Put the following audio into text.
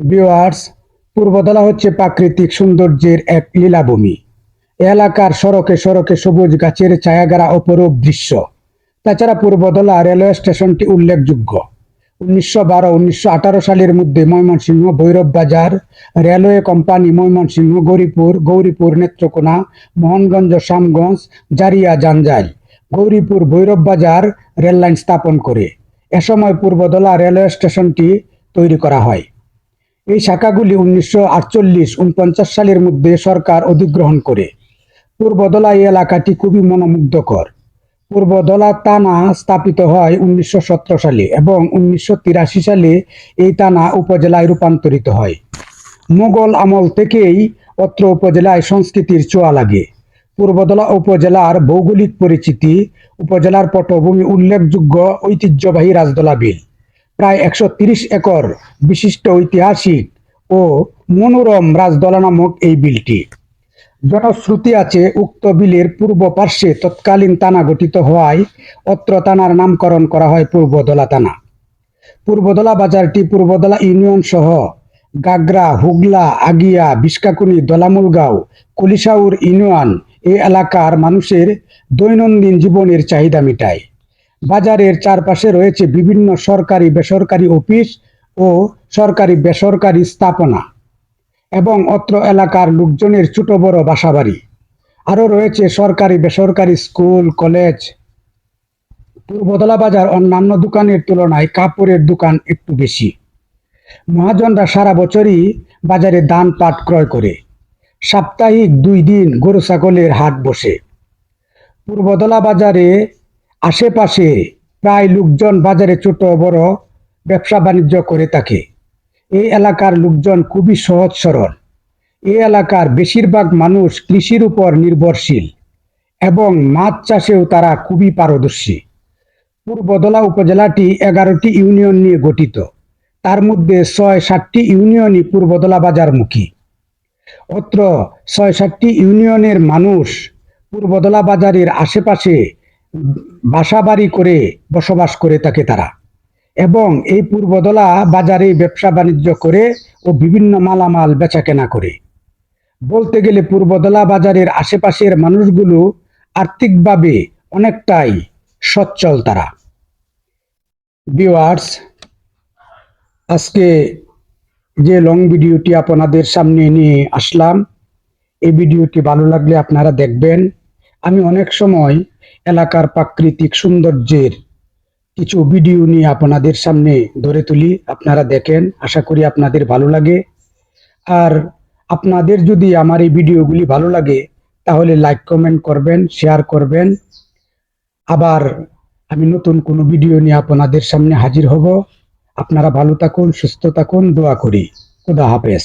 Viewers, Purbatala হচ্ছে প্রাকৃতিক সৌন্দর্যের এক লীলাভূমি। এলাকার সড়কে সড়কে সবুজ গাছের ছায়াগারা অপরূপ দৃশ্য। তাছাড়া পূর্বতলা রেলওয়ে স্টেশনটি উল্লেখযোগ্য। উনিশশো বারো, উনিশশো আঠারো সালের মধ্যে ময়মনসিংহ ভৈরব বাজার, রেলওয়ে কোম্পানি ময়মনসিংহ, গৌরীপুর গৌরীপুর নেত্রকোনা, মোহনগঞ্জ শ্যামগঞ্জ জারিয়া জাঞ্জাইল গৌরীপুর ভৈরব বাজার রেললাইন স্থাপন করে। এ সময় পূর্বদলা রেলওয়ে স্টেশনটি তৈরি করা হয়। এই শাখাগুলি উনিশশো আটচল্লিশ, উনপঞ্চাশ সালের মধ্যে সরকার অধিগ্রহণ করে। পূর্বদলা এই এলাকাটি খুবই মনোমুগ্ধকর। পূর্বদলা থানা স্থাপিত হয় উনিশশো সতেরো সালে এবং উনিশশো তিরাশি সালে এই থানা উপজেলায় রূপান্তরিত হয়। মোগল আমল থেকেই অত্র উপজেলায় সংস্কৃতির ছোঁয়া লাগে। পূর্বদলা উপজেলার ভৌগোলিক পরিচিতি, উপজেলার পটভূমি উল্লেখযোগ্য ঐতিহ্যবাহী রাজদলা বিল প্রায় একশো একর বিশিষ্ট ঐতিহাসিক ও মনোরম রাজদলা নামক এই বিলটি। জনশ্রুতি আছে, উক্ত বিলের পূর্ব পার্শ্বে তৎকালীন থানা গঠিত হওয়ায় অত্র থানার নামকরণ করা হয় পূর্বদলা থানা। পূর্বদলা বাজারটি পূর্বদলা ইউনিয়ন সহ গাগরা, হুগলা, আগিয়া বিস্কাকুনি দলামুলগাঁও, কলিশাউর ইউনিয়ন এ এলাকার মানুষের দৈনন্দিন জীবনের চাহিদা মেটায়। বাজারের চারপাশে রয়েছে বিভিন্ন সরকারি বেসরকারি অফিস ও সরকারি বেসরকারি স্থাপনা এবং অত্র এলাকার লোকজনের ছোট বড় বাসাবাড়ি। আরও রয়েছে সরকারি বেসরকারি স্কুল, কলেজ পূর্বদলা বাজার, অন্যান্য দোকানের তুলনায় কাপড়ের দোকান একটু বেশি। মহাজনরা সারা বছরই বাজারে ধান পাট ক্রয় করে। সাপ্তাহিক দুই দিন গরু ছাগলের হাট বসে। পূর্বদলা বাজারে আশেপাশে প্রায় লোকজন বাজারে ছোট বড় ব্যবসা বাণিজ্য করে থাকে। এই এলাকার লোকজন খুবই সহজ সরল। এই এলাকার বেশিরভাগ মানুষ কৃষির উপর নির্ভরশীল এবং মাছ চাষেও তারা খুবই পারদর্শী। পূর্বদলা উপজেলাটি এগারোটি ইউনিয়ন নিয়ে গঠিত। তার মধ্যে ছয় সাতটি ইউনিয়নই পূর্বদলা বাজারমুখী। অত্র ছয় সাতটি ইউনিয়নের মানুষ পূর্বদলা বাজারের আশেপাশে বাসাবাড়ি করে বসবাস করে থাকে তারা। এবং এই পূর্বদলা বাজারে ব্যবসা বাণিজ্য করে ও বিভিন্ন মালামাল বেচা কেনা করে। বলতে গেলে পূর্বদলা বাজারের আশেপাশের মানুষগুলো আর্থিকভাবে অনেকটাই সচ্ছল তারা। ভিউয়ার্স, আজকে যে লং ভিডিওটি আপনাদের সামনে নিয়ে আসলাম, এই ভিডিওটি ভালো লাগলে আপনারা দেখবেন। আমি অনেক সময় এলাকার প্রাকৃতিক সৌন্দর্যের কিছু ভিডিও নিয়ে আপনাদের সামনে ধরে তুলি। আপনারা দেখেন, আশা করি আপনাদের ভালো লাগে। আর আপনাদের যদি আমার এই ভিডিওগুলি ভালো লাগে, তাহলে লাইক কমেন্ট করবেন শেয়ার করবেন। আবার আমি নতুন কোনো ভিডিও নিয়ে আপনাদের সামনে হাজির হব। আপনারা ভালো থাকুন, সুস্থ থাকুন, দোয়া করি। খুদা হাফেজ।